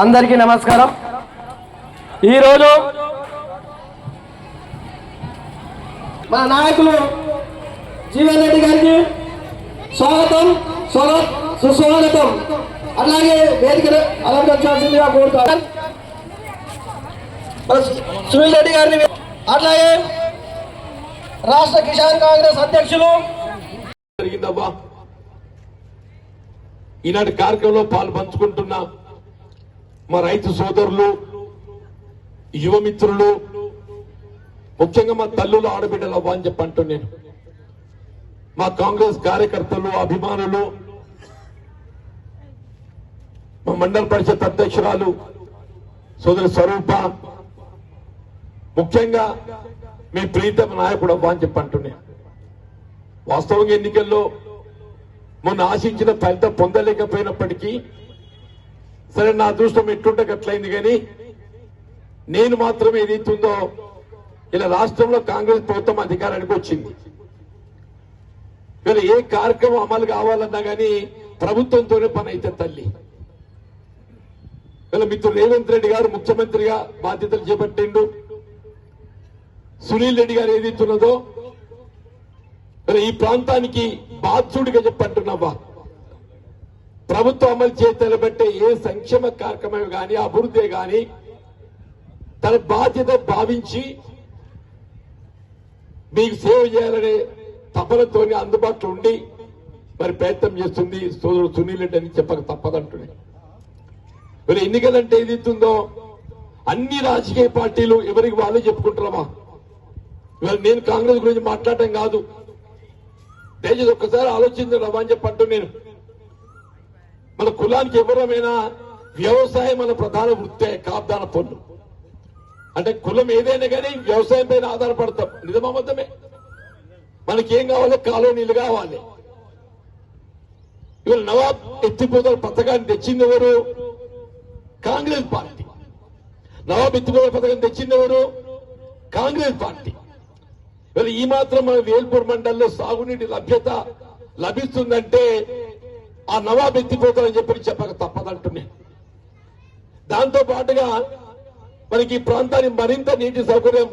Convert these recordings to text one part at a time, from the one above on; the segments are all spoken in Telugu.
అందరికీ నమస్కారం. ఈరోజు మన నాయకులు జీవన్ రెడ్డి గారికి స్వాగతం స్వాగతం సుస్వాగతం. అలాగే వేదిక అలంకరించాల్సిందిగా కోరుతారు సునీల్ రెడ్డి గారిని అట్లాగే రాష్ట్ర కిసాన్ కాంగ్రెస్ అధ్యక్షులు. జరిగిందవ్వా ఈనాటి కార్యక్రమంలో పాలు పంచుకుంటున్న. మా రైతు సోదరులు యువమిత్రులు ముఖ్యంగా మా తల్లులు ఆడబిడ్డలు అవ్వా అని చెప్పి నేను. మా కాంగ్రెస్ కార్యకర్తలు అభిమానులు మా మండల పరిషత్ అధ్యక్షురాలు సోదరి స్వరూప ముఖ్యంగా మీ ప్రీతమ నాయకుడు అవ్వా అని చెప్పి వాస్తవంగా ఎన్నికల్లో మొన్న ఆశించిన ఫలితం పొందలేకపోయినప్పటికీ సరే నా అదృష్టం ఎట్లుంటే అట్లయింది కానీ నేను మాత్రం ఏదైతుందో ఇలా రాష్ట్రంలో కాంగ్రెస్ ప్రభుత్వం అధికారానికి వచ్చింది. ఇలా ఏ కార్యక్రమం అమలు కావాలన్నా కానీ ప్రభుత్వంతోనే పని అయితే తల్లి. ఇలా మిత్రుడు రేవంత్ రెడ్డి గారు ముఖ్యమంత్రిగా బాధ్యతలు చేపట్టిండు. సునీల్ రెడ్డి గారు ఏదైతున్నదో ఈ ప్రాంతానికి బాధ్యుడిగా చెప్పంటున్నావా? ప్రభుత్వం అమలు చేతలు పెట్టే ఏ సంక్షేమ కార్యక్రమం కానీ అభివృద్ధి కానీ తన బాధ్యత భావించి మీకు సేవ చేయాలనే తపనతోని అందుబాటులో ఉండి మరి ప్రయత్నం చేస్తుంది సోదరుడు సునీల్ రెడ్డి అని చెప్పక తప్పదంటుండే మరి ఎన్నికలంటే ఏదైతుందో అన్ని రాజకీయ పార్టీలు ఎవరికి వాళ్ళే చెప్పుకుంటారమ్మా. ఇవాళ నేను కాంగ్రెస్ గురించి మాట్లాడటం కాదు. దయచేసి ఒక్కసారి ఆలోచించడం అని చెప్పంటూ నేను. మన కులానికి ఎవరమైనా వ్యవసాయం మన ప్రధాన వృత్తే కాబ్దాన పనులు అంటే కులం ఏదైనా కానీ వ్యవసాయం పైన ఆధారపడతాం. నిజమబద్ధమే మనకేం కావాలి కాలనీలు కావాలి. ఇవాళ నవాబ్ ఎత్తిపోతల పథకాన్ని తెచ్చింది ఎవరు? కాంగ్రెస్ పార్టీ. నవాబ్ ఎత్తిపోతల పథకం తెచ్చింది ఎవరు? కాంగ్రెస్ పార్టీ. ఇవాళ ఈ మాత్రం మన వేల్పూర్ మండలంలో సాగునీటి లభ్యత లభిస్తుందంటే ఆ నవాబ్ ఎత్తిపోతారని చెప్పి చెప్పక తప్పదంటున్నాయి దాంతో పాటుగా మనకి ఈ ప్రాంతానికి మరింత నీటి సౌకర్యం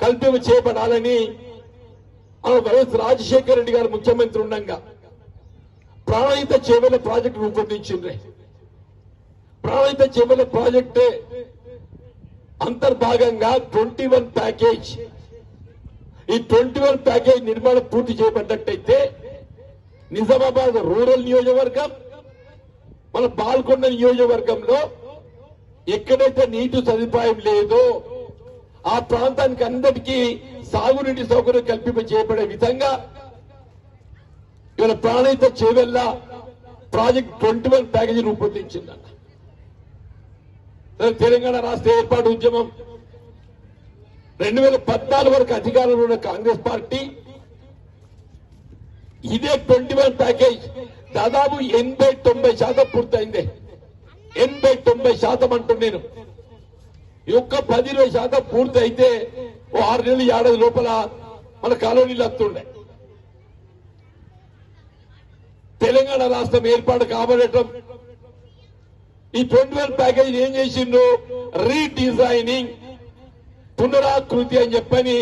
కల్పింప చేయబడాలని ఆ వైఎస్ రాజశేఖర రెడ్డి గారు ముఖ్యమంత్రి ఉండగా ప్రాణహిత చేపల ప్రాజెక్టు రూపొందించిండ్రే. ప్రాణహిత చేపల ప్రాజెక్టే అంతర్భాగంగా ట్వంటీ వన్ ప్యాకేజ్. ఈ ట్వంటీ వన్ ప్యాకేజ్ నిర్మాణం పూర్తి చేయబడ్డట్టయితే నిజామాబాద్ రూరల్ నియోజకవర్గం మన పాల్గొండ నియోజకవర్గంలో ఎక్కడైతే నీటి సదుపాయం లేదో ఆ ప్రాంతానికి అందరికీ సాగునీటి సౌకర్యం కల్పింప చేయబడే విధంగా ఇవాళ Pranahita Chevella project twenty one package రూపొందించిందన్న Telangana రాష్ట్ర ఏర్పాటు ఉద్యమం. రెండు వేల పద్నాలుగు వరకు అధికారంలో ఉన్న కాంగ్రెస్ పార్టీ ఇదే ట్వంటీ వన్ ప్యాకేజ్. దాదాపు ఎనభై తొంభై శాతం పూర్తయింది. ఎనభై తొంభై శాతం అంటూ నేను. ఈ ఒక్క పది ఇరవై శాతం పూర్తి అయితే ఓ ఆరు నెలలు ఏడాది లోపల మన కాలనీలు వస్తుండే తెలంగాణ రాష్ట్రం ఏర్పాటు కాబడటం. ఈ ట్వంటీ వన్ ప్యాకేజ్ ఏం చేసిండ్రు? రీడిజైనింగ్ పునరాకృతి అని చెప్పని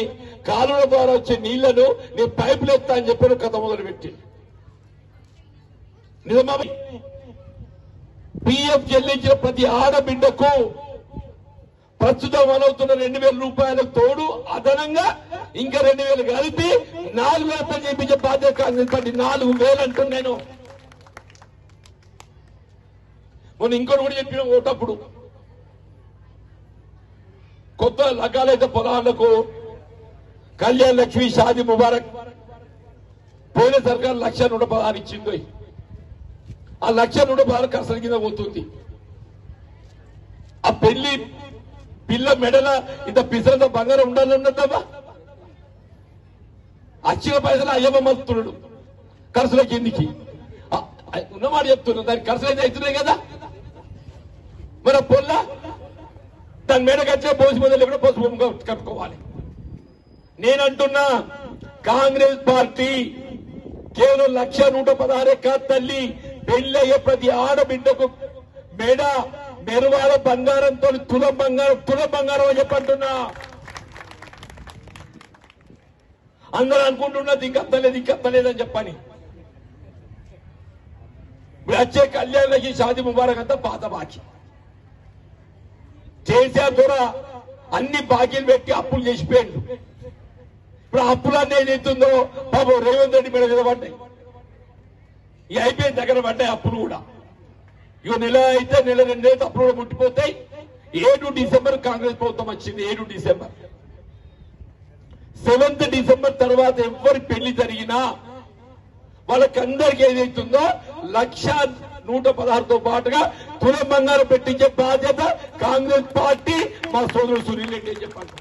కాలువల ద్వారా వచ్చే నీళ్ళను నేను పైపులు ఎత్తా అని చెప్పాను కథ మొదలు పెట్టి నిజమా? పిఎఫ్ చెల్లించిన ప్రతి ఆడబిడ్డకు ప్రస్తుతం అమలవుతున్న రెండు వేల రూపాయలకు తోడు అదనంగా ఇంకా రెండు వేలు కలిపి నాలుగు వేలతో చేయించే బాధ్యత కాంగ్రెస్ నాలుగు వేలు అంటున్నాను మొన్న ఇంకోటి కూడా చెప్పిన ఓటప్పుడు కొత్త రకాలైతే పొలాలకు కళ్యాణ్ లక్ష్మి షాది ముబారక్. పోయిన సర్కార్ లక్ష నూట పదహారు ఇచ్చింది. ఆ లక్ష నూట పదహారు కసల కింద పోతుంది. ఆ పెళ్ళి పిల్ల మెడల ఇంత పిసరంత బంగారం ఉండాలన్నదమ్మా అచ్చిన పైసలు అయ్యమ్మ మలుతున్నాడు ఖర్చుల కిందికి ఉన్నమాట చెప్తున్నా. దానికి ఖర్చులు అయితే అవుతున్నాయి కదా. మన పొల్ల దాని మీద పోసి మొదలు ఎక్కడ పోసి కట్టుకోవాలి. నేనంటున్నా కాంగ్రెస్ పార్టీ కేవలం లక్ష నూట పదహారే కాదు తల్లి పెళ్ళయ్యే ప్రతి ఆడబిడ్డకు మెడ మెరువాల బంగారంతో తుల బంగారం తుల బంగారం అని చెప్పంటున్నా. అందరూ అనుకుంటున్నది ఇంకత్తలేదు ఇంకత్తలేదని చెప్పని. ఇప్పుడు వచ్చే కళ్యాణకి షాది ముబారక్ అంతా పాత బాకీ. చేశా కూడా అన్ని బాకీలు పెట్టి అప్పులు చేసిపోయాడు. ఇప్పుడు ఆ అప్పులన్నీ ఏదైతుందో పాపం రేవంత్ రెడ్డి మీద మీద పడ్డాయి. ఈ అయిపోయిన దగ్గర పడ్డాయి అప్పులు కూడా. ఇక నెల అయితే నెల రెండు అయితే అప్పులు కూడా ముట్టిపోతాయి. ఏడు డిసెంబర్ కాంగ్రెస్ ప్రభుత్వం వచ్చింది ఏడు డిసెంబర్. సెవెంత్ డిసెంబర్ తర్వాత ఎవరి పెళ్ళి జరిగినా వాళ్ళకందరికి ఏదైతుందో లక్ష నూట పదహారుతో పాటుగా తులం బంగారం పెట్టించే బాధ్యత కాంగ్రెస్ పార్టీ. మా సోదరుడు సునీల్ రెడ్డి అని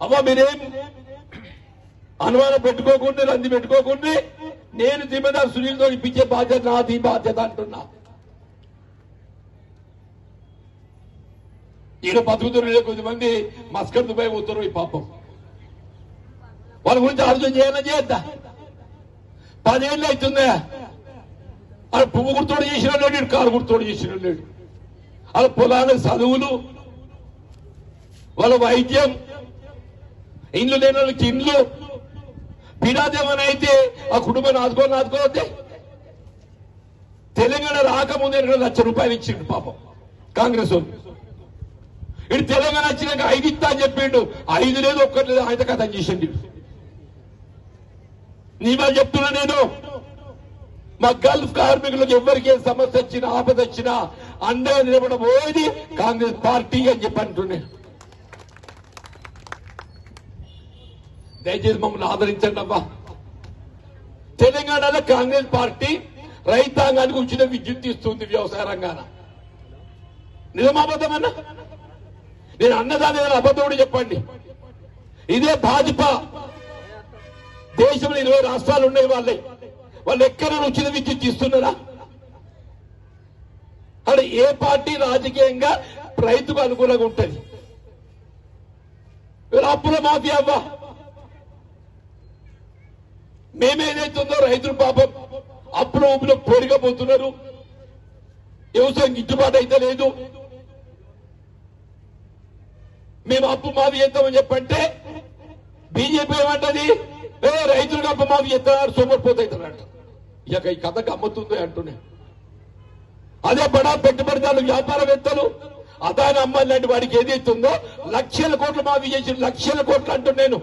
అమ్మ మీరేం అనుమానం పెట్టుకోకుండా రంది పెట్టుకోకుండా నేను జిమ్మదారు సునీల్తో ఇప్పించే బాధ్యత నాది బాధ్యత అంటున్నా. ఈయన బతుకుతున్న కొద్దిమంది మస్కర్ దుబాయ్ పోతారు ఈ పాపం. వాళ్ళ గురించి ఆలోచన చేయాలని చేద్దా పదేళ్ళు అవుతుందా. వాళ్ళ పువ్వు గుర్తోడు చేసిన లేడు కారు గుర్తోడు చేసిన లేడు. వాళ్ళ పొలాల చదువులు వాళ్ళ వైద్యం ఇండ్లు లేని వాళ్ళకి ఇండ్లు. పీడాదేమని అయితే ఆ కుటుంబాన్ని ఆదుకో ఆదుకోవద్దే. తెలంగాణ రాకముందే రెండు లక్ష రూపాయలు ఇచ్చిండు పాపం కాంగ్రెస్ వాళ్ళు. ఇటు తెలంగాణ వచ్చినాక ఐదు ఇస్తా అని చెప్పిండు. ఐదు లేదు ఒక్కటి లేదు ఆయన కథ చేసిండు. నీ వాళ్ళు చెప్తున్నా నేను. మా గల్ఫ్ కార్మికులకు ఎవరికి ఏ సమస్య వచ్చినా ఆపద వచ్చినా అండగా నిలబడబోయేది కాంగ్రెస్ పార్టీ అని చెప్పి దయచేసి మమ్మల్ని ఆదరించండి అబ్బా. తెలంగాణలో కాంగ్రెస్ పార్టీ రైతాంగానికి ఉచిత విద్యుత్ ఇస్తుంది వ్యవసాయ రంగాన నిజమాబద్ధమన్నా నేను అన్నదాని ఏదైనా అబద్ధం కూడా చెప్పండి. ఇదే భాజపా. దేశంలో ఇరవై రాష్ట్రాలు ఉన్నాయి వాళ్ళే. వాళ్ళు ఎక్కడ ఉచిత విద్యుత్ ఇస్తున్నారా? అక్కడ ఏ పార్టీ రాజకీయంగా రైతుకు అనుకూలంగా ఉంటుంది? అప్పుల మాఫీ అవ్వా. మేమేదైతుందో రైతులు పాపం అప్పుల ఊపిలో పోరిగపోతున్నారు వ్యవసాయం గిట్టుబాటు అయితే లేదు. మేము అప్పు మావి చేస్తామని చెప్పంటే బీజేపీ ఏమంటది? ఏ రైతులకు అప్పు మావి చేస్తున్నారు సోమరిపోతాయితున్నాడు ఇక ఈ కథ గమ్మతుంది అంటున్నా. అదే బడా పెట్టుబడిదారులు వ్యాపారవేత్తలు అదాని అమ్మాయి లాంటి వాడికి ఏదైతుందో లక్షల కోట్లు మాఫీ చేసి లక్షల కోట్లు అంటున్నాను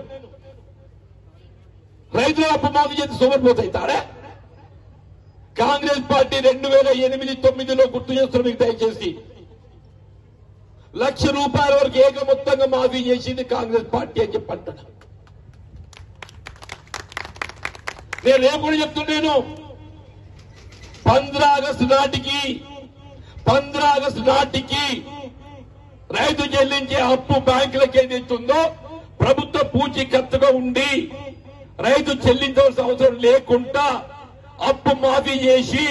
రైతుల అప్పు మాఫీ చేసి సోమరిపోతాయితాడే కాంగ్రెస్ పార్టీ రెండు వేల ఎనిమిది తొమ్మిదిలో గుర్తు చేస్తున్న మీకు దయచేసి లక్ష రూపాయల వరకు ఏక మొత్తంగా మాఫీ చేసింది కాంగ్రెస్ పార్టీ అని చెప్పి నేను ఏం కూడా చెప్తున్నాను పంద్ర ఆగస్టు నాటికి పంద్రా ఆగస్టు నాటికి రైతు చెల్లించే అప్పు బ్యాంకులకు ఏదైతుందో ప్రభుత్వ పూచీకత్తుగా ఉండి రైతు చెల్లించవలసిన అవసరం లేకుండా అప్పు మాఫీ చేసి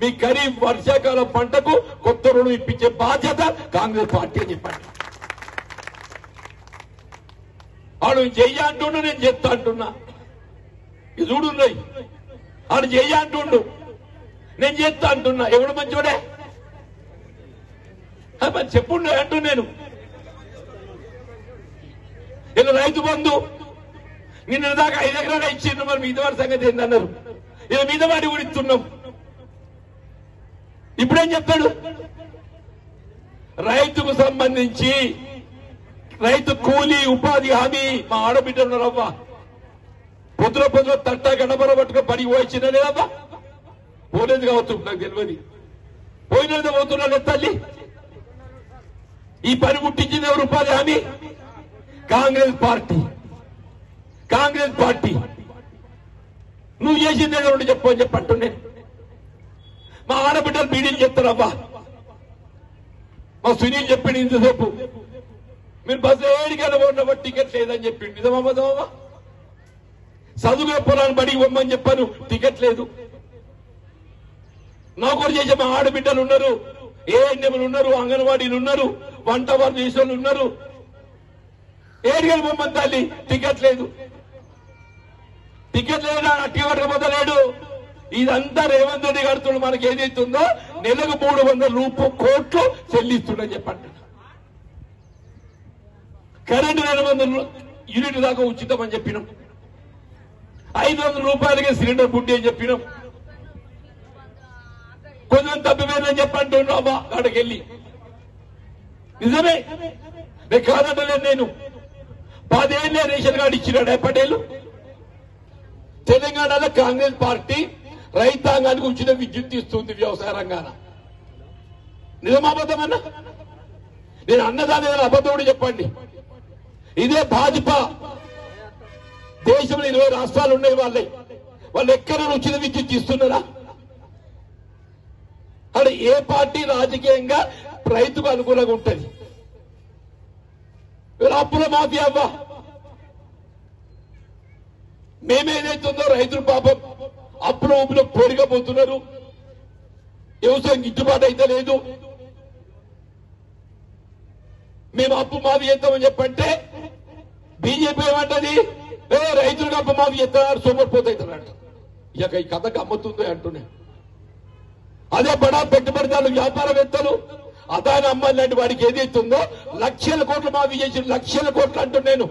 మీ ఖరీఫ్ వర్షాకాలం పంటకు కొత్త రుణం ఇప్పించే బాధ్యత కాంగ్రెస్ పార్టీ అని చెప్పండి. వాడు చెయ్య అంటుండు నేను చెప్తా అంటున్నా. ఇది చూడున్నాయి వాడు చెయ్య అంటుండు నేను చేస్తా అంటున్నా. ఎవడు మంచోడే? మరి చెప్పుండే అంటూ నేను. ఇలా రైతు బంధు నిన్న దాకా ఐదు ఎకరాలు ఇచ్చిండ్రు మరి మిగతా వాడి సంగతి ఏంటన్నారు ఇది మీద వాడి కూడా ఇస్తున్నాం. ఇప్పుడేం చెప్తాడు? రైతుకు సంబంధించి రైతు కూలీ ఉపాధి హామీ మా ఆడబిడ్డలు ఉన్నారవ్వా పొద్దున పొద్దున తట్ట గడపర పట్టుకుని పని పోయించిన లేదమ్మా పోలేదు కావచ్చు నాకు తెలియదు. పోయినది పోతున్నాడు తల్లి. ఈ పని ముట్టించింది ఎవరు? ఉపాధి హామీ? కాంగ్రెస్ పార్టీ. కాంగ్రెస్ పార్టీ. నువ్వు చేసింది ఏదో చెప్పు అని చెప్పి అంటుండే. మా ఆడబిడ్డలు బీడీలు చెప్తారబ్బా మా సునీల్ చెప్పిండు ఇంతసేపు. మీరు బస్సు ఏడికైనా పోయినప్పుడు టికెట్ లేదని చెప్పిండు. నిజమమ్మదమ్మా చదువుకునే పొలాన్ని బడికి పొమ్మని చెప్పాను టికెట్ లేదు. నౌకరు చేసే మా ఆడబిడ్డలు ఉన్నారు. ఏ ఎన్నెములు ఉన్నారు అంగన్వాడీలు ఉన్నారు వంట వారు చేసే ఉన్నారు. ఏడికలు పొమ్మని తల్లి టికెట్ లేదు. టికెట్ లేదా? టికెట్ పొందలేడు ఇదంతా రేవంత్ రెడ్డి కడుతుడు మనకి ఏదైతుందో నెలకు మూడు వందల రూపాయలు కోట్లు చెల్లిస్తుండని చెప్పండి కరెంటు రెండు వందల యూనిట్ దాకా ఉచితమని చెప్పినాం. ఐదు వందల రూపాయలకే సిలిండర్ బుడ్డి అని చెప్పినాం. కొంచెం తప్పిపోయిందని చెప్పంటున్నామా అక్కడికి వెళ్ళి నిజమే? కాదంటలేదు నేను. పదేళ్ళే రేషన్ కార్డు ఇచ్చినాడు పటేలు తెలంగాణలో కాంగ్రెస్ పార్టీ రైతాంగానికి ఉచిత విద్యుత్ ఇస్తుంది వ్యవసాయ రంగాన నిజమాబద్ధమన్నా నేను అన్నదాని ఏదైనా అబద్ధముడు చెప్పండి. ఇదే భాజపా. దేశంలో ఇరవై రాష్ట్రాలు ఉన్నాయి వాళ్ళే. వాళ్ళు ఎక్కడైనా ఉచిత విద్యుత్ ఇస్తున్నారా? అక్కడ ఏ పార్టీ రాజకీయంగా రైతుకు అనుకూలంగా ఉంటుంది? అప్పుల మాఫీ అవ్వా. మేమేదైతుందో రైతులు పాపం అప్పుల ఊపిలో పోరికపోతున్నారు వ్యవసాయం గిట్టుబాటు అయితే లేదు. మేము అప్పు మాఫీ చేద్దామని చెప్పంటే బీజేపీ ఏమంటది? రైతులకు అప్పు మాఫీ చేస్తున్నారు సోమరిపోతాయితున్నాడు ఇక ఈ కథ గమ్మతుంది అంటున్నా అదే బడా పెట్టుబడిదారులు వ్యాపారవేత్తలు అదాని అమ్మాయి లాంటి వాడికి ఏదైతుందో లక్షల కోట్లు మాఫీ చేసి లక్షల కోట్లు అంటున్నాను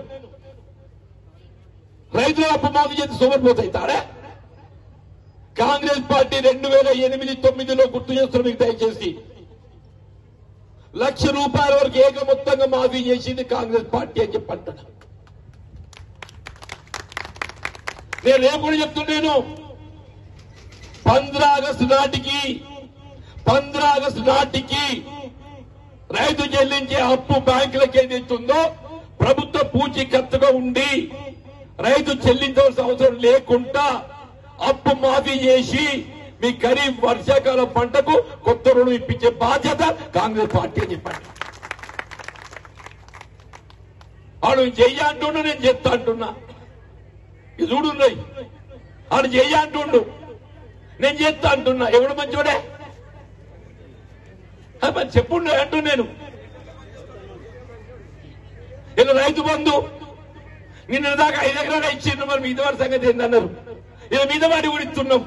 రైతుల అప్పు మాఫీ చేసి సోమరిపోతాయితాడా కాంగ్రెస్ పార్టీ రెండు వేల ఎనిమిది తొమ్మిదిలో గుర్తు చేస్తున్న మీకు దయచేసి. లక్ష రూపాయల వరకు ఏక మొత్తంగా మాఫీ చేసింది కాంగ్రెస్ పార్టీ అని చెప్పంటాడు నేను ఏం కూడా చెప్తున్నాను పంద్ర ఆగస్టు నాటికి పంద్ర ఆగస్టు నాటికి రైతు చెల్లించే అప్పు బ్యాంకులకు ఏదైతుందో ప్రభుత్వ పూచీకత్తుగా ఉండి రైతు చెల్లించవలసిన అవసరం లేకుండా అప్పు మాఫీ చేసి మీ ఖరీఫ్ వర్షాకాలం పంటకు కొత్త రుణం ఇప్పించే బాధ్యత కాంగ్రెస్ పార్టీ అని చెప్పండి. వాడు చెయ్య అంటుండు నేను చెప్తా అంటున్నా. ఇది చూడున్నాయి ఆడు చెయ్య అంటుండు నేను చేస్తా అంటున్నా. ఎవడు మంచోడే? ఆ, మరి చెప్పుండే అంటూ నేను. ఇలా రైతు బంధు నిన్న దాకా ఐదు ఎకరాలు ఇచ్చిండ్రు మరి మిగతా వాడి సంగతి ఏంటన్నారు నేను మీద వాడి కూడా ఇస్తున్నాం.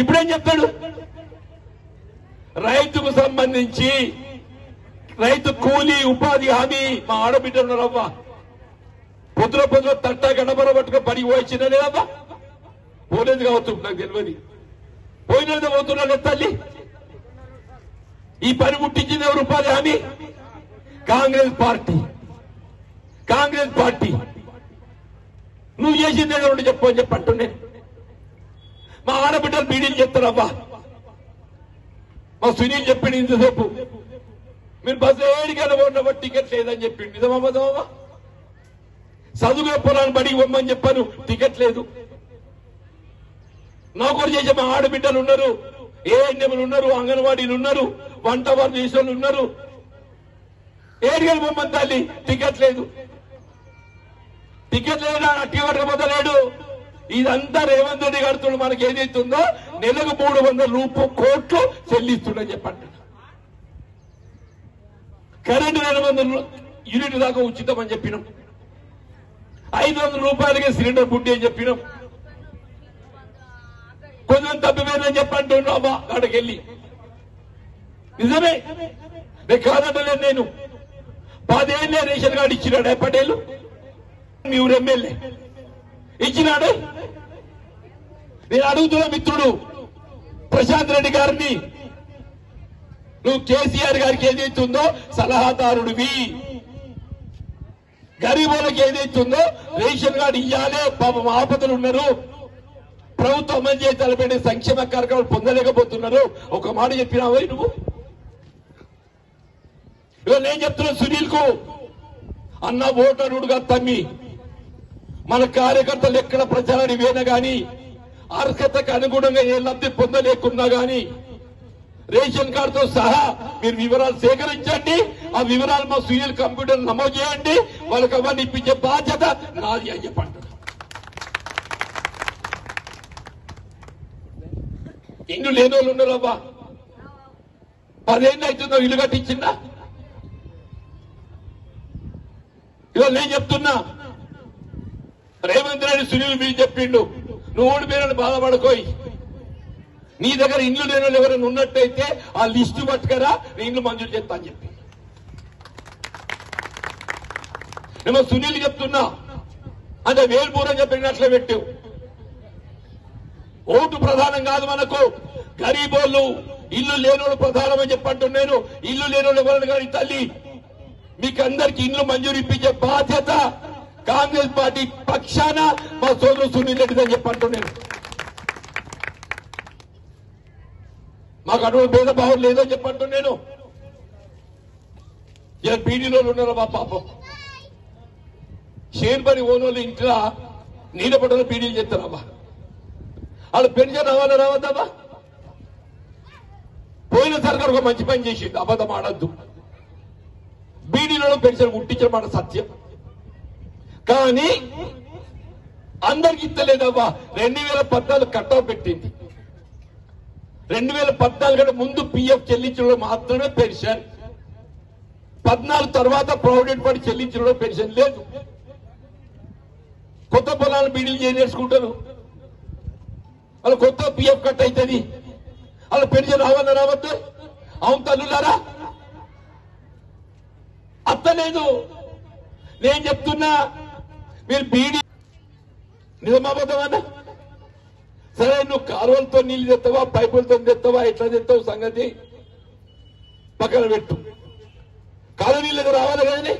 ఇప్పుడేం చెప్తాడు? రైతుకు సంబంధించి రైతు కూలీ ఉపాధి హామీ మా ఆడబిడ్డ ఉన్నారవ్వా పొద్దున పొద్దున తట్ట గడపర పట్టుకుని పని పోయించిన పోలేదు కావచ్చు నాకు తెలియదు. పోయినది పోతున్నాడు తల్లి. ఈ పని ముట్టించింది ఎవరు? ఉపాధి హామీ? కాంగ్రెస్ పార్టీ. కాంగ్రెస్ పార్టీ. నువ్వు చేసింది ఏదో ఒకటి చెప్పు అని చెప్పి అంటుండే. మా ఆడబిడ్డలు బీడీలు చెప్తారబ్బా మా సునీల్ చెప్పిండు ఇంతసేపు. మీరు బస్సు ఏడికైనా పోయినప్పుడు టికెట్ లేదని చెప్పిండు. నిజమమ్మదమ్మా చదువుకునే పొలాన్ని బడికి పొమ్మని చెప్పాను టికెట్ లేదు. నౌకరు చేసే మా ఆడబిడ్డలు ఉన్నారు. ఏఎన్ఎంలు ఉన్నారు అంగన్వాడీలు ఉన్నారు వంట వారు చేసే ఉన్నారు. ఏడికలు పొమ్మని తల్లి టికెట్ లేదు. టికెట్ లేదా టికెట్ పొందలేడు ఇదంతా రేవంత్ రెడ్డి కడుతుండు మనకి ఏదైతుందో నెలకు మూడు వందల రూపు కోట్లు చెల్లిస్తుండని చెప్పండి. కరెంటు రెండు వందల యూనిట్ దాకా ఉచితం అని చెప్పినాం. ఐదు వందల రూపాయలకే సిలిండర్ బుడ్డి అని చెప్పినాం. కొంచెం తప్పిపోయిందని చెప్పంటున్నామా అక్కడికి వెళ్ళి నిజమే? నేను కాదంటలేదు నేను. పదేళ్ళే రేషన్ కార్డు ఇచ్చినాడు పటేలు. మీ ఊరు ఎమ్మెల్యే. ఇచ్చినాడు? నేను అడుగుతున్న మిత్రుడు ప్రశాంత్ రెడ్డి గారిని. నువ్వు కేసీఆర్ గారికి ఏదైతుందో సలహాదారుడివి. గరీబులకు ఏదైతుందో రేషన్ కార్డు ఇయ్యాలే పాపం ఆపదలు ఉన్నారు. ప్రభుత్వం అమలు చేసి తలపెట్టే సంక్షేమ కార్యక్రమాలు పొందలేకపోతున్నారు. ఒక మాట చెప్పినావు నువ్వు? ఇవాళ నేను చెప్తున్నా సునీల్కు అన్న ఓటరుడుగా తమ్మి మన కార్యకర్తలు ఎక్కడ ప్రచారాన్ని వేయన గాని అర్హతకు అనుగుణంగా ఏ లబ్ధి పొందలేకున్నా గాని రేషన్ కార్డుతో సహా మీరు వివరాలు సేకరించండి ఆ వివరాలు మా సునీల్ కంప్యూటర్ నమోదు చేయండి వాళ్ళకి అవన్నీ ఇప్పించే బాధ్యత నాది అని చెప్పండి ఇల్లు లేని వాళ్ళు ఉన్నారు పదేళ్ళు అవుతుందో ఇల్లు కట్టించిందా? ఇవాళ నేను చెప్తున్నా రేవంత్ రెడ్డి సునీల్ మీరు చెప్పిండు. నువ్వు ఓడిపోయిన బాధపడుకోయి. నీ దగ్గర ఇండ్లు లేని వాళ్ళు ఎవరైనా ఉన్నట్టయితే ఆ లిస్టు పట్టుకరా నీ ఇండ్లు మంజూరు చేస్తా అని చెప్పి. నేను సునీల్ చెప్తున్నా. అంటే వేల్పూర్ అని చెప్పి అట్లా పెట్టావు. ఓటు ప్రధానం కాదు మనకు. గరీబోళ్ళు ఇల్లు లేనోడు ప్రధానం అని నేను. ఇల్లు లేనోడు ఎవరైనా కానీ తల్లి మీకు అందరికి ఇల్లు మంజూరు ఇప్పించే బాధ్యత కాంగ్రెస్ పార్టీ పక్షాన మా సోదరు సునీల్ రెడ్డి అని చెప్పంటూ నేను మాకు అటువంటి భేదభావం లేదని చెప్పంటూ నేను ఇలా బీడీలో ఉన్నారు మా పాపం? షేర్బడి ఓనోళ్ళు ఇంట్లో నీళ్ళ పడ్డలో బీడీలు చేస్తారమ్మా. వాళ్ళు పెన్షన్ రావాలా రావద్దమ్మా? పోయిన సర్కారు ఒక మంచి పని చేసింది అబద్ధం ఆడద్దు. బీడీలో పెన్షన్ ముట్టించడం మాట సత్యం. కానీ అందరికి ఇస్తలేదమ్మా రెండు వేల పద్నాలుగు కట్టా పెట్టింది. రెండు వేల పద్నాలుగు కంటే ముందు పిఎఫ్ చెల్లించడం మాత్రమే పెన్షన్. పద్నాలుగు తర్వాత ప్రావిడెంట్ ఫండ్ చెల్లించడం పెన్షన్ లేదు. కొత్త పొలాలు బీడీలు చేసుకుంటారు వాళ్ళ కొత్త పిఎఫ్ కట్ అవుతుంది వాళ్ళ పెన్షన్ రావాలని రావద్దు? అవును తల్లులారా. అత్తలేదు. నేను చెప్తున్నా మీరు బీడీ నిజమాబద్ధమన్నా సరే నువ్వు కాలువలతో నీళ్ళు తెస్తావా పైపులతో తెస్తావా ఎట్లా తెస్తావు సంగతి? పక్కన పెట్టు. కాలువ నీళ్ళు రావాలి కానీ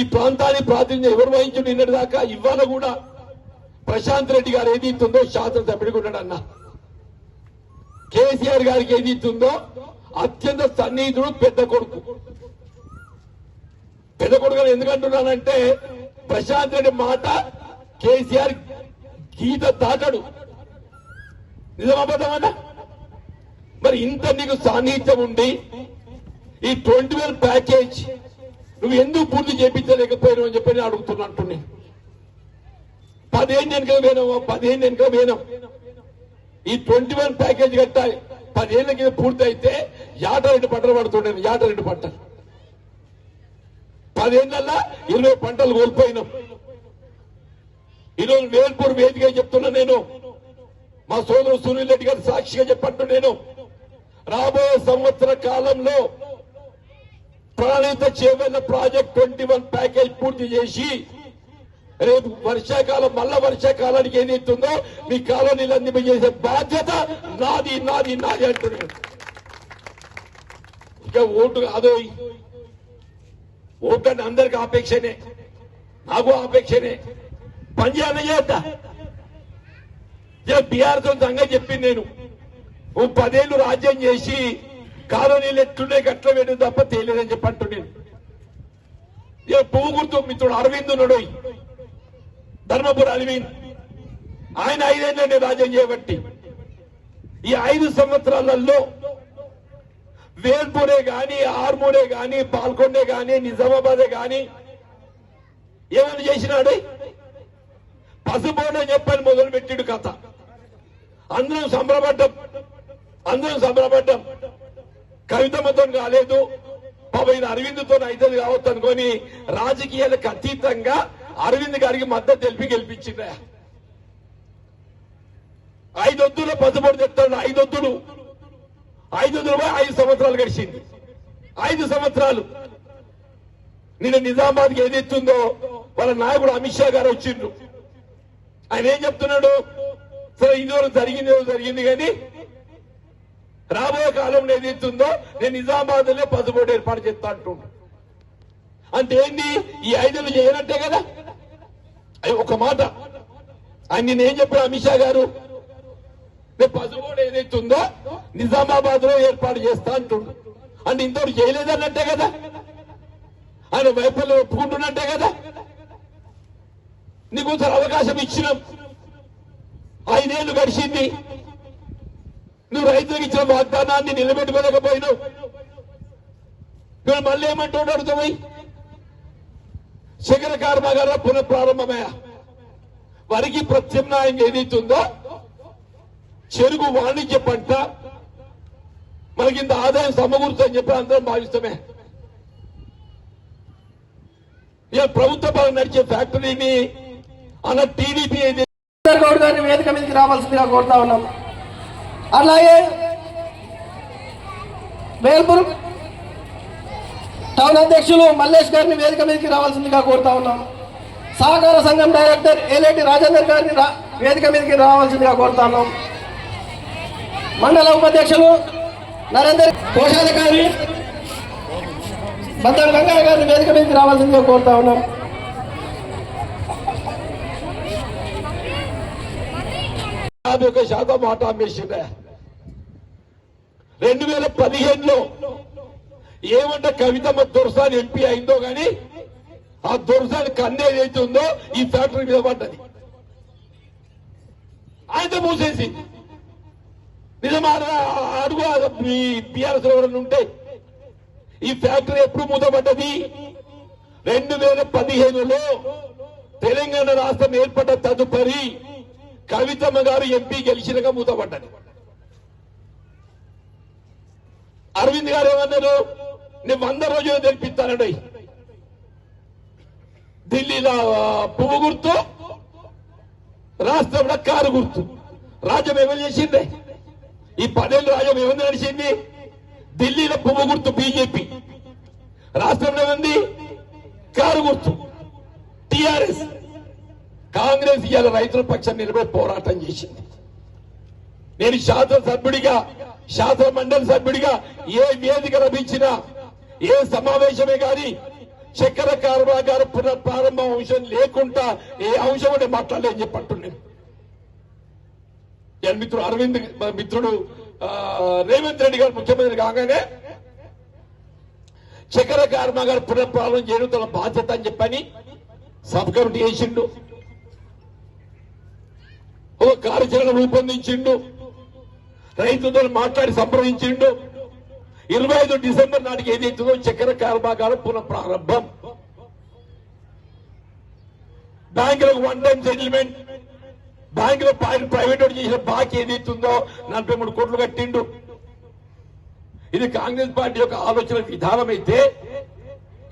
ఈ ప్రాంతాన్ని ప్రాతినిధ్యం ఎవరు వహించు నిన్నటి దాకా ఇవాళ కూడా ప్రశాంత్ రెడ్డి గారు ఏది ఇస్తుందో శాసనసభ్యుడిగా ఉన్నాడు అన్న. కేసీఆర్ గారికి ఏది ఇస్తుందో అత్యంత సన్నిహితుడు పెద్ద కొడుకు. పెద్ద ఎందుకంటున్నానంటే ప్రశాంత్ రెడ్డి మాట కేసీఆర్ గీత దాటడు. నిజమా మరి ఇంత నీకు సాన్నిహిత్యం ఉండి ఈ ట్వంటీ వేల ప్యాకేజ్ నువ్వు ఎందుకు పూర్తి చేపించలేకపోయినావు అని చెప్పి నేను అడుగుతున్నట్టు నేను పదిహేను వెనుక వేనాము పదిహేను వెనుక వేనాం ఈ ట్వంటీ వన్ ప్యాకేజ్ కట్టాలి. పదిహేను కింద పూర్తి అయితే యాట రెండు పంటలు పడుతుండే యాట రెండు పంటలు పదిహేనుల ఇరవై పంటలు కోల్పోయినాం. ఈరోజు వేల్పూర్ వేదిక చెప్తున్నా నేను. మా సోదరు సునీల్ రెడ్డి గారు సాక్షిగా చెప్పట్టు నేను. రాబోయే సంవత్సర కాలంలో ప్రణాళిక చేయబడిన ప్రాజెక్ట్ ట్వంటీ వన్ ప్యాకేజ్ పూర్తి చేసి రేపు వర్షాకాలం మళ్ళా వర్షాకాలానికి ఏం ఇస్తుందో మీ కాలనీలు అందింపజేసే బాధ్యత నాది నాది నాది అంటున్నాడు. ఇంకా ఓటు కాదో ఓటు అందరికి ఆపేక్షనే. నాకు ఆపేక్షనే. పని చేయాలని చేద్దా బీఆర్ సంగతి చెప్పింది నేను. ఓ పదేళ్ళు రాజ్యం చేసి కాలనీలు ఎట్లుండే గట్ల వేయడం తప్ప తేలేదని చెప్పి అంటున్నాను ఏ పువ్వు గుర్తు మిత్రుడు అరవింద్ ఉన్నాడు ధర్మపురి అరవింద్. ఆయన ఐదేళ్ళనే రాజ్యం చేయబట్టి. ఈ ఐదు సంవత్సరాలలో వేల్పూరే గాని ఆర్మూరే గాని పాల్కొండే గాని నిజామాబాదే గాని ఏమైనా చేసినాడు? అని చెప్పని మొదలు పెట్టిడు కథ. అందరం సంబరపడ్డం. అందరం సంబరపడ్డం. కవితమ్మతో కాలేదు. పాప అరవింద్తో అయితే కావచ్చు అనుకొని రాజకీయాలకు అతీతంగా అరవింద్ గారికి మద్దతు తెలిపి గెలిపించిందా ఐదొద్దులు పసుపోడు చెప్తాడు ఐదొద్దులు. ఐదు వందల ఐదు సంవత్సరాలు గడిచింది. ఐదు సంవత్సరాలు. నిన్న నిజామాబాద్కి ఏదెత్తుందో వాళ్ళ నాయకుడు అమిత్ షా గారు వచ్చిండ్రు. ఆయన ఏం చెప్తున్నాడు? సరే ఇదివరకు జరిగింది జరిగింది కానీ రాబోయే కాలంలో ఏది నేను నిజామాబాద్లో పసుపోటు ఏర్పాటు చేస్తా అంటుండు. అంటే ఏంది? ఈ ఐదులు చేయనట్టే కదా? అయ్యి ఒక మాట. ఆయన నేనేం చెప్పాడు అమిత్ షా గారు? రేపు ఏదైతే ఏదైతుందో నిజామాబాద్లో ఏర్పాటు చేస్తా అంటుండు. అండ్ ఇంతవరకు చేయలేదన్నట్టే కదా? ఆయన వైఫల్యం ఒప్పుకుంటున్నట్టే కదా? నీకు కొంచెం అవకాశం ఇచ్చినాం. ఐదేళ్ళు గడిచింది. నువ్వు రైతులకు ఇచ్చిన వాగ్దానాన్ని నిలబెట్టుకోలేకపోయినావు. నువ్వు మళ్ళీ ఏమంటాడు అడుగుతావు శిఖర కర్మాగారం పునఃప్రారంభమయ్యా. వారికి ప్రత్యామ్నాయం ఏదైతుందో చెరుకు వాణిజ్య పంట. మనకి ఇంత ఆదాయం సమకూరుతుందని చెప్పి అందరం భావిస్తామే. ఇక ప్రభుత్వ పరం నడిచే ఫ్యాక్టరీని అన్న టీడీపీ గౌడ్ గారిని వేదిక మీదకి రావాల్సిందిగా కోరుతా ఉన్నాం. అలాగే వేల్పూర్ టౌన్ అధ్యక్షులు మల్లేష్ గారిని వేదిక మీదకి రావాల్సిందిగా కోరుతా ఉన్నాం. సహకార సంఘం డైరెక్టర్ ఏలేటి రాజేందర్ గారిని రా- వేదిక మీదకి రావాల్సిందిగా కోరుతా ఉన్నాం. మండల ఉపాధ్యక్షులు నరేందర్ కోశాధికారి బద్దం వెంకయ్య గారిని వేదిక మీదకి రావాల్సిందిగా కోరుతా ఉన్నాం. యాభై ఒక శాతం మాట మిషన్. రెండు వేల పదిహేనులో ఏమంటే కవితమ్మ దొరసాని ఎంపీ అయిందో కానీ ఆ దొరసాని కన్ను ఏదైతే ఉందో ఈ ఫ్యాక్టరీ మీద పడ్డది. ఆయనతో మూసేసింది. నిజమాన అడుగు మీ బీఆర్ఎస్ ఎవరైనా ఉంటే ఈ ఫ్యాక్టరీ ఎప్పుడు మూతపడ్డది? రెండు వేల పదిహేనులో తెలంగాణ రాష్ట్రం ఏర్పడ్డ తదుపరి కవితమ్మ గారు ఎంపీ గెలిచినగా మూతపడ్డది. అరవింద్ గారు ఏమన్నారు? నేను వంద రోజులు తెలిపిస్తానండి ఢిల్లీలో పువ్వు గుర్తు రాష్ట్రంలో కారు గుర్తు. రాజ్యం ఏమని చేసింది? ఈ పదేళ్ళు రాజ్యం ఏముంది నడిచింది? ఢిల్లీలో పువ్వు గుర్తు బీజేపీ. రాష్ట్రంలో ఉంది కారు గుర్తు. టిఆర్ఎస్. కాంగ్రెస్ ఇవాళ రైతుల పక్షం నిలబడి పోరాటం చేసింది. నేను శాసన సభ్యుడిగా శాసన మండలి సభ్యుడిగా ఏ వేదిక లభించినా ఏ సమావేశమే కానీ చక్కెర కర్మాగారం పునఃప్రారంభం అంశం లేకుండా ఏ అంశం అంటే మాట్లాడలేని చెప్పట్టు నేను. మిత్రుడు అరవింద్ మిత్రుడు రేవంత్ రెడ్డి గారు ముఖ్యమంత్రి కాగానే చక్కెర గారు పునఃప్రారంభం చేయడం తన బాధ్యత అని చెప్పని సబ్ కమిటీ వేసిండు ఒక కార్యాచరణ రూపొందించిండు. రైతులతో మాట్లాడి సంప్రదించిండు. ఇరవై ఐదు డిసెంబర్ నాటికి ఏదైతుందో చక్కెర కర్మాగారం పునః ప్రారంభం. బ్యాంకులకు వన్ టైం సెటిల్మెంట్. బ్యాంకులో ప్రైవేట్ చేసిన బాకీ ఏదైతుందో నలభై మూడు కోట్లు కట్టిండు. ఇది కాంగ్రెస్ పార్టీ యొక్క ఆలోచన విధానం అయితే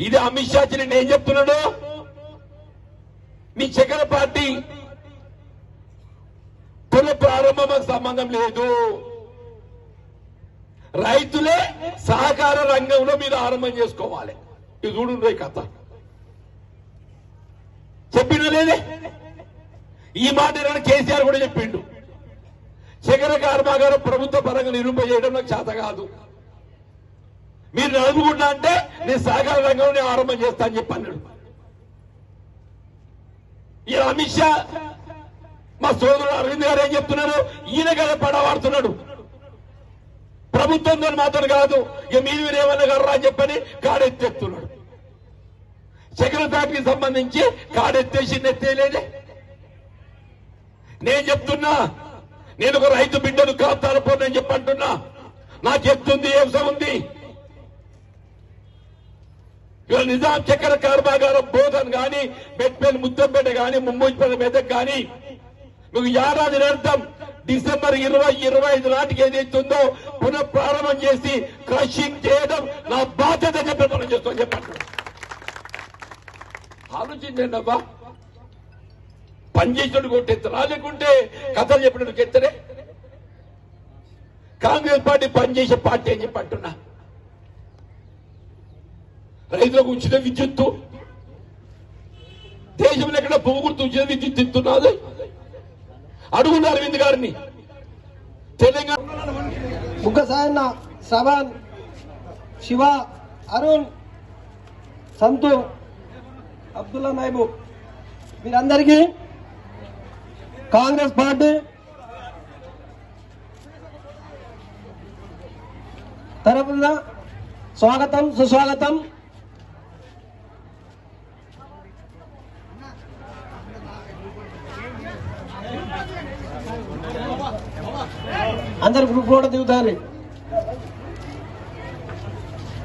ఇది అమిత్ షా నేను ఏం చెప్తున్నాడు? నీ చక్కెర పార్టీ పునః ప్రారంభం సంబంధం లేదు. రైతులే సహకార రంగంలో మీరు ఆరంభం చేసుకోవాలి. ఇది చూడు కథ. చెప్పిన లేదే? ఈ మాట కేసీఆర్ కూడా చెప్పిండు. చక్కెర కర్మాగారం ప్రభుత్వ పరంగా నిరూపజేయడం నాకు చేత కాదు. మీరు నలుగుకుంటా అంటే నేను సహకార రంగంలో ఆరంభం చేస్తా అని చెప్పి అన్నాడు. ఈ అమిత్ షా మా సోదరుడు అరవింద్ గారు ఏం చెప్తున్నారు? ఈయన కదా పడవాడుతున్నాడు. ప్రభుత్వంతో మాత్రం కాదు ఇక మీరు మీరు ఏమన్నా కర్రా అని చెప్పని కాడెత్తేస్తున్నాడు. చక్కెర ఫ్యాక్టరీకి సంబంధించి కాడెత్తేసి నెత్తేయలేదే. నేను చెప్తున్నా నేను ఒక రైతు బిడ్డను కాతాలపోనని నేను అంటున్నా నాకు చెప్తుంది ఏ అవసరం ఉంది ఇవాళ నిజాం చక్కెర కర్మాగారం బోధన్ గాని మెట్పల్లి ముద్దంపేట గాని ముంబైపల్లి మెదక్ గాని మీకు ఏడాది అర్థం డిసెంబర్ ఇరవై ఇరవై ఐదు నాటికి ఏదైతుందో పునః ప్రారంభం చేసి క్రషింగ్ చేయడం నా బాధ్యత చెప్పి మనం చేస్తాం చెప్పండి. ఆలోచించండి అబ్బా. పనిచేసినట్టు కొట్టెత్తరా లేకుంటే కథలు చెప్పినట్టు ఎత్తరే కాంగ్రెస్ పార్టీ పనిచేసే పార్టీ అని చెప్పి అంటున్నా. రైతులకు ఉచిత విద్యుత్తు. దేశంలో ఎక్కడ పువ్వు గుర్తు ఉచిత విద్యుత్ ఇస్తున్నది అడుగున్న అరవింద్ గారిని. తెలంగాణ ముగ్గ శ్రవణ్ శివ అరుణ్ సంతు అబ్దుల్లా నాయబు మీరందరికీ కాంగ్రెస్ పార్టీ తరపున స్వాగతం సుస్వాగతం. అందరు గ్రూప్ కూడా దిగుతారు.